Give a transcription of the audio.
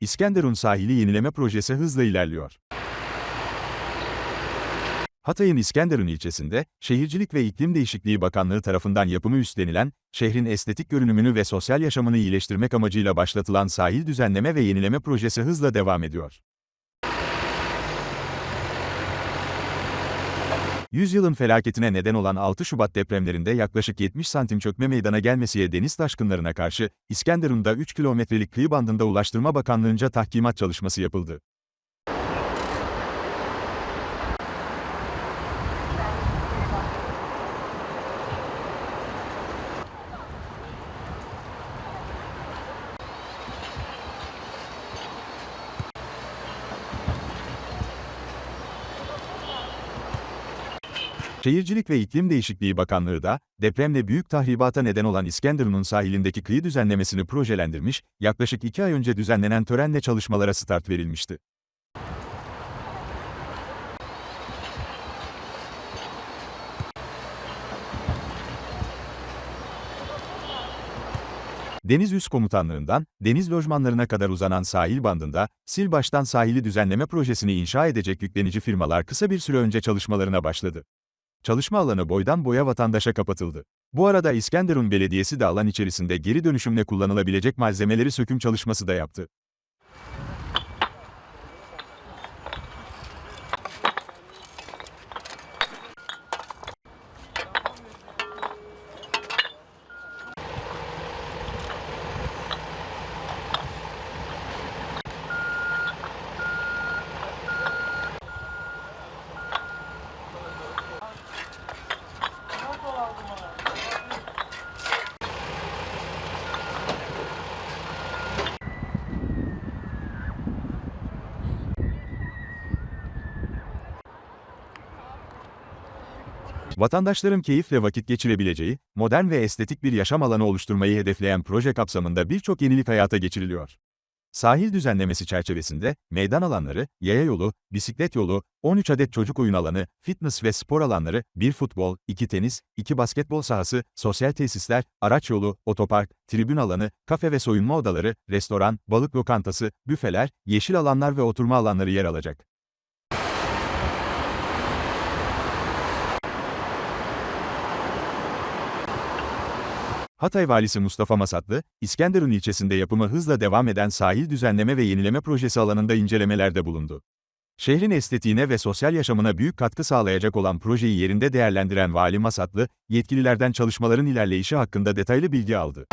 İskenderun sahili yenileme projesi hızla ilerliyor. Hatay'ın İskenderun ilçesinde, Şehircilik ve İklim Değişikliği Bakanlığı tarafından yapımı üstlenilen, şehrin estetik görünümünü ve sosyal yaşamını iyileştirmek amacıyla başlatılan sahil düzenleme ve yenileme projesi hızla devam ediyor. Yüzyılın felaketine neden olan 6 Şubat depremlerinde yaklaşık 70 santim çökme meydana gelmesiye deniz taşkınlarına karşı, İskenderun'da 3 kilometrelik kıyı bandında Ulaştırma Bakanlığı'nca tahkimat çalışması yapıldı. Şehircilik ve İklim Değişikliği Bakanlığı da, depremle büyük tahribata neden olan İskenderun'un sahilindeki kıyı düzenlemesini projelendirmiş, yaklaşık iki ay önce düzenlenen törenle çalışmalara start verilmişti. Deniz Üst Komutanlığından, deniz lojmanlarına kadar uzanan sahil bandında, sil baştan sahili düzenleme projesini inşa edecek yüklenici firmalar kısa bir süre önce çalışmalarına başladı. Çalışma alanı boydan boya vatandaşa kapatıldı. Bu arada İskenderun Belediyesi de alan içerisinde geri dönüşümle kullanılabilecek malzemeleri söküm çalışması da yaptı. Vatandaşların keyifle vakit geçirebileceği, modern ve estetik bir yaşam alanı oluşturmayı hedefleyen proje kapsamında birçok yenilik hayata geçiriliyor. Sahil düzenlemesi çerçevesinde, meydan alanları, yaya yolu, bisiklet yolu, 13 adet çocuk oyun alanı, fitness ve spor alanları, bir futbol, iki tenis, iki basketbol sahası, sosyal tesisler, araç yolu, otopark, tribün alanı, kafe ve soyunma odaları, restoran, balık lokantası, büfeler, yeşil alanlar ve oturma alanları yer alacak. Hatay Valisi Mustafa Masatlı, İskenderun ilçesinde yapımı hızla devam eden sahil düzenleme ve yenileme projesi alanında incelemelerde bulundu. Şehrin estetiğine ve sosyal yaşamına büyük katkı sağlayacak olan projeyi yerinde değerlendiren Vali Masatlı, yetkililerden çalışmaların ilerleyişi hakkında detaylı bilgi aldı.